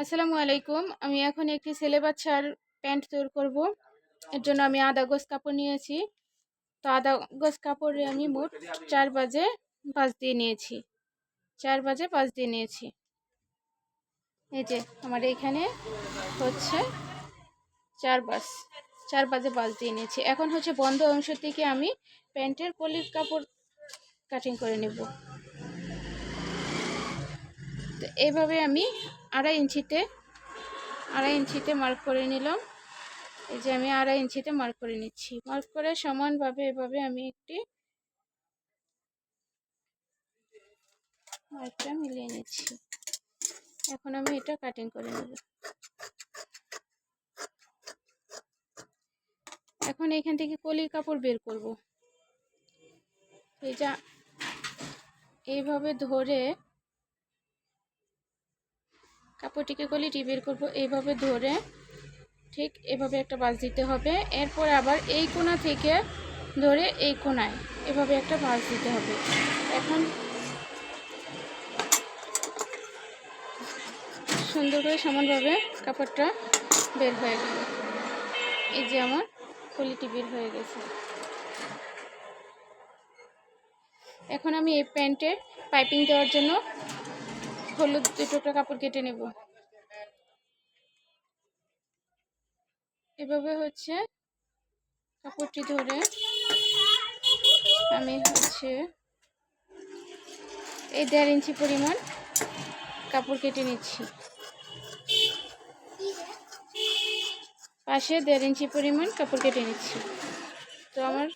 আসসালামু আলাইকুম। আমি এখন একটি ছেলে বাচ্চার প্যান্ট তৈরি করব। এর জন্য আমি আধা গোজ কাপড় নিয়েছি। তো আধা গোজ কাপড়ে আমি মোট চার বাজে পাঁচ দিয়ে নিয়েছি। চার বাজে পাঁচ দিয়ে নিয়েছি। এই যে আমার এখানে হচ্ছে চার বাজ চার বাজে পাঁচ দিয়ে নিয়েছি। এখন হচ্ছে বন্ধ অংশ থেকে আমি প্যান্টের কলির কাপড় কাটিং করে নেব। তো এইভাবে আমি আড়াই ইঞ্চিতে আড়াই ইঞ্চিতে মার্ক করে নিলাম। এই যে আমি আড়াই ইঞ্চিতে মার্ক করে নিচ্ছি। মার্ক করে সমানভাবে এভাবে আমি একটি মার্কটা মিলিয়ে নিচ্ছি। এখন আমি এটা কাটিং করে নেব। এখন এখান থেকে কলির কাপড় বের করব। এই যা, এইভাবে ধরে কাপড়টিকে কলিটি বের করব এইভাবে ধরে। ঠিক এভাবে একটা বাস দিতে হবে। এরপর আবার এই কোনা থেকে ধরে এই কোনায় এভাবে একটা বাস দিতে হবে। এখন সুন্দর করে সমানভাবে কাপড়টা বের হয়ে গেল। এই যে আমার কলিটি বের হয়ে গেছে। এখন আমি এই প্যান্টে পাইপিং দেওয়ার জন্য হলুদ দুটোটা কাপড় কেটে নেব। এভাবে হচ্ছে কাপড়টি ধরে আমি হচ্ছে এই দেড় ইঞ্চি পরিমাণ কাপড় কেটে নিচ্ছি। পাশে দেড় ইঞ্চি পরিমাণ কাপড় কেটে নিচ্ছি। তো আমার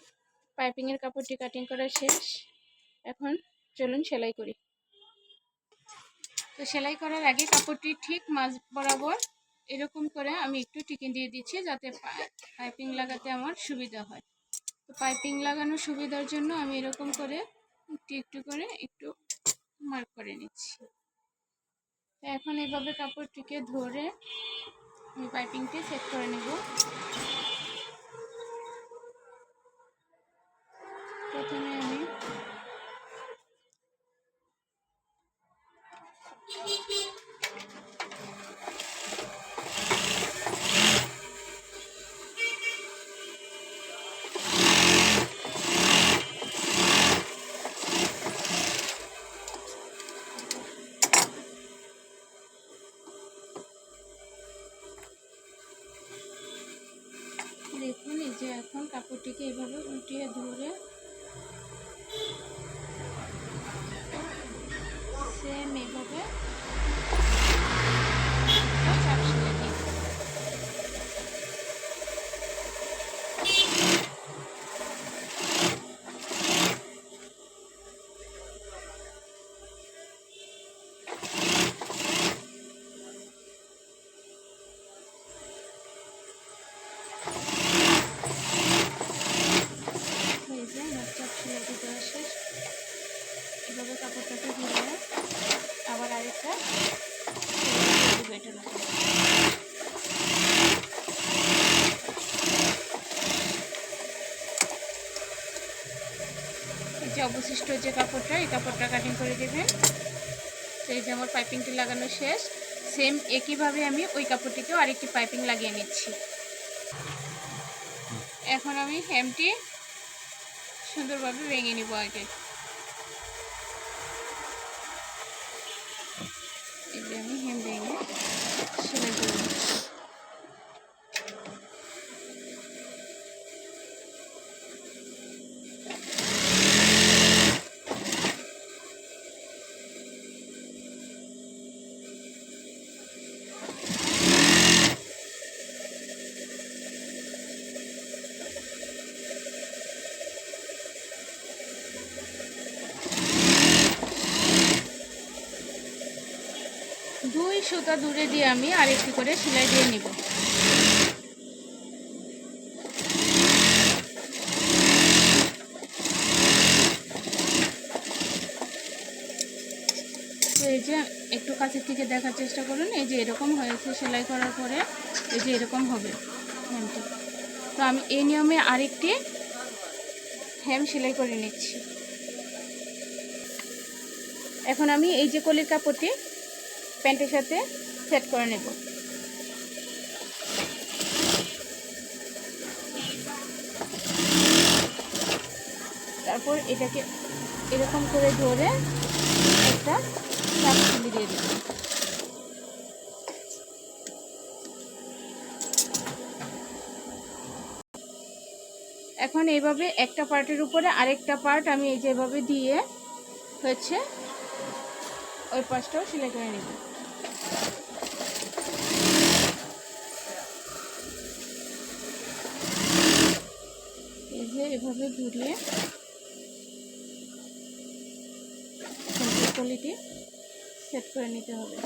পাইপিংয়ের কাপড়টি কাটিং করা শেষ। এখন চলুন সেলাই করি। তো সেলাই করার আগে কাপড়টি ঠিক মাঝ বরাবর এরকম করে আমি একটু টিকিন দিয়ে দিচ্ছি যাতে পাইপিং লাগাতে আমার সুবিধা হয়। তো পাইপিং লাগানোর সুবিধার জন্য আমি এরকম করে একটু একটু করে একটু মার্ক করে নিচ্ছি। তো এখন এইভাবে কাপড়টিকে ধরে আমি পাইপিংটি সেট করে নেব। উপরে। এই যে অবশিষ্ট যে কাপড়টা, এই কাপড়টা কাটিং করে দেবেন। তো এই যে আমার পাইপিংটি লাগানো শেষ। সেম একইভাবে আমি ওই কাপড়টিকেও আরেকটি পাইপিং লাগিয়ে নিচ্ছি। এখন আমি হেমটি সুন্দরভাবে ভেঙে নিব আগে। এই যে আমি হেম ভেঙে সেলাই করে নিচ্ছি। দুই সুতা দূরে দিয়ে আমি আরেকটি করে সেলাই দিয়ে নিব। এই যে একটু কাছের থেকে দেখার চেষ্টা করুন, এই যে এরকম হয়েছে সেলাই করার পরে, এই যে এরকম হবে। তো আমি এই নিয়মে আরেকটি হ্যাম সেলাই করে নিচ্ছি। এখন আমি এই যে কলির কাপড়টি প্যান্টের সাথে সেট করে নেব। তারপর এটাকে এরকম করে ধরে একটা চাপ দিয়ে দেবো। এখন এইভাবে একটা পার্টের উপরে আরেকটা পার্ট আমি এই যেভাবে দিয়ে হচ্ছে ওই পাশটাও সেলাই করে নেব। এভাবে ঘুরিয়ে কোয়ালিটি সেট করে নিতে হবে।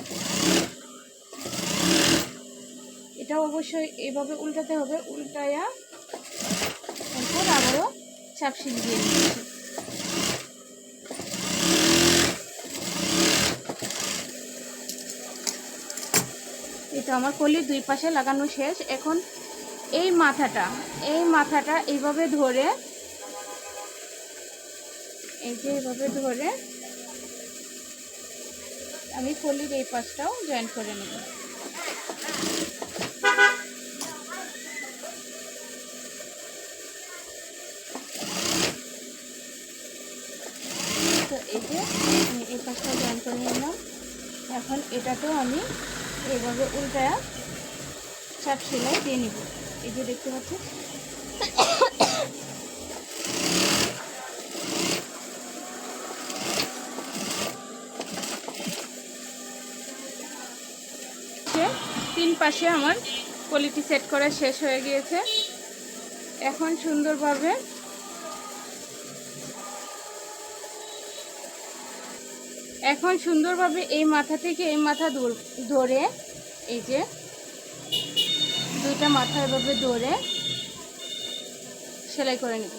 এটা অবশ্যই এভাবে উল্টাতে হবে, উল্টায়া এরপর আবারও চাপ দিয়ে নিচ্ছি। এটা আমার কলির দুই পাশে লাগানো শেষ। এখন এই মাথাটা এই মাথাটা এইভাবে ধরে, এই যে এইভাবে ধরে, আমি কলির এই পাশটাও জয়েন করে নেব। তো এই যে এই জয়েন করে নিলাম। এখন এটাতেও আমি এইভাবে উল্টায়া চাপ সেলাই দিয়ে নিব। এই যে দেখতে পাচ্ছি যে তিন পাশে আমার কোয়ালিটি সেট করা শেষ হয়ে গিয়েছে। এখন সুন্দরভাবে এখন সুন্দরভাবে এই মাথা থেকে এই মাথা ধরে এই যে দুইটা মাথা এভাবে ধরে সেলাই করে নেব।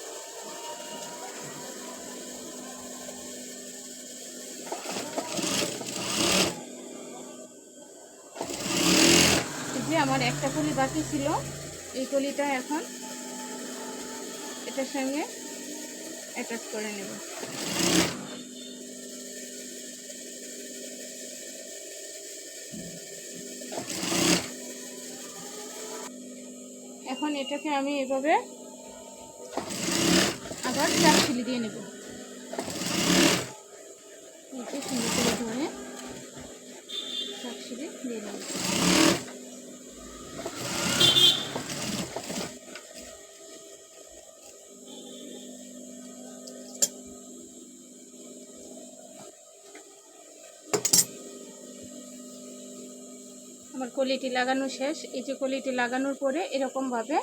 আমার একটা কলি বাকি ছিল, এই কলিটা এখন এটার সঙ্গে অ্যাটাচ করে নেব। এখন এটাকে আমি এভাবে আবার চাপ ছিলি দিয়ে নেব। সুন্দর করে ধরে ছিলি দিয়ে নেব। আমার কলিটি লাগানো শেষ। এই যে কলিটি লাগানোর পরে এরকমভাবে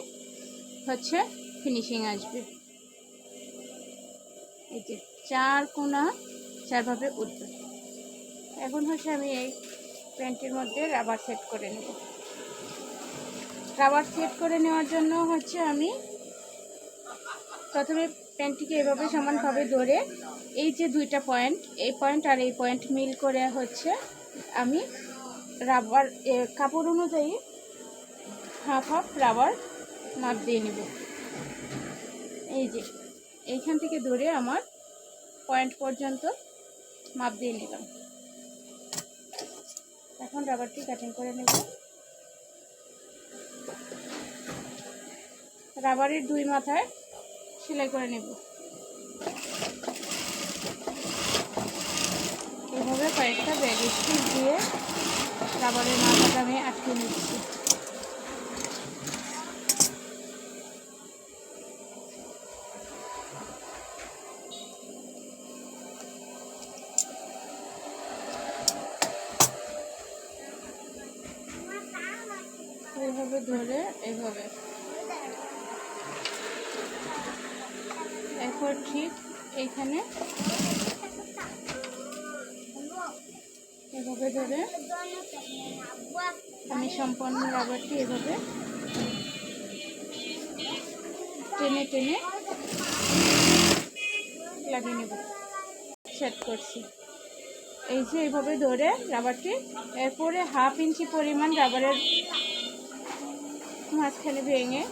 হচ্ছে ফিনিশিং আসবে। এই যে চার কোনা চারভাবে উঠবে। এখন হচ্ছে আমি এই প্যান্টের মধ্যে রাবার সেট করে নেব। রাবার সেট করে নেওয়ার জন্য হচ্ছে আমি প্রথমে প্যান্টটিকে এভাবে সমানভাবে ধরে এই যে দুইটা পয়েন্ট এই পয়েন্ট আর এই পয়েন্ট মিল করে হচ্ছে আমি রাবার কাপড় অনুযায়ী হাফ হাফ রাবার মাপ দিয়ে নেব। এই যে, এইখান থেকে ধরে আমার পয়েন্ট পর্যন্ত মাপ দিয়ে নিলাম। এখন রাবারটি কাটিং করে নেব। রাবারের দুই মাথায় সেলাই করে নেব। এভাবে কয়েকটা ব্যাগ স্টিচ দিয়ে রাবারের মাথাটা আমি আটকে নিচ্ছি। এইভাবে ধরে এইভাবে। এরপর ঠিক এইখানে এভাবে ধরে। আমি সম্পূর্ণ রাবারটি এভাবে টেনে টেনে লাগিয়ে নেব। সেট করছি। এই যে এইভাবে ধরে রাবারটি। এরপরে হাফ ইঞ্চি পরিমাণ রাবারের মাঝখানে ভেঙে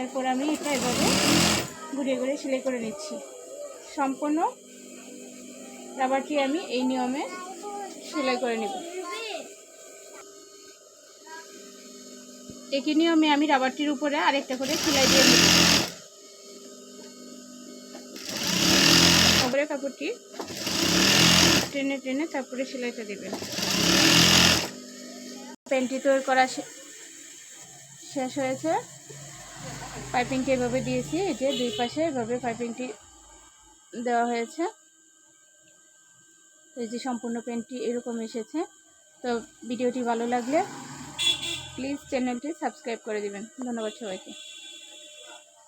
এরপর আমি এটা এভাবে ঘুরিয়ে ঘুরিয়ে সেলাই করে নিচ্ছি। সম্পূর্ণ রাবারটি আমি এই নিয়মে সেলাই করে নেব। একই নিয়মে আমি রাবারটির উপরে আরেকটা করে সেলাই দিয়ে নেব। খবরের কাপড়টি টেনে টেনে তারপরে সেলাইটা দেবেন। প্যান্টটি তৈরি করা শেষ হয়েছে। পাইপিংটি এভাবে দিয়েছি যে দুই পাশে এভাবে পাইপিংটি দেওয়া হয়েছে। এই যে সম্পূর্ণ পেনটি এরকম এসেছে। তো ভিডিওটি ভালো লাগলে প্লিজ চ্যানেলটি সাবস্ক্রাইব করে দেবেন। ধন্যবাদ সবাইকে।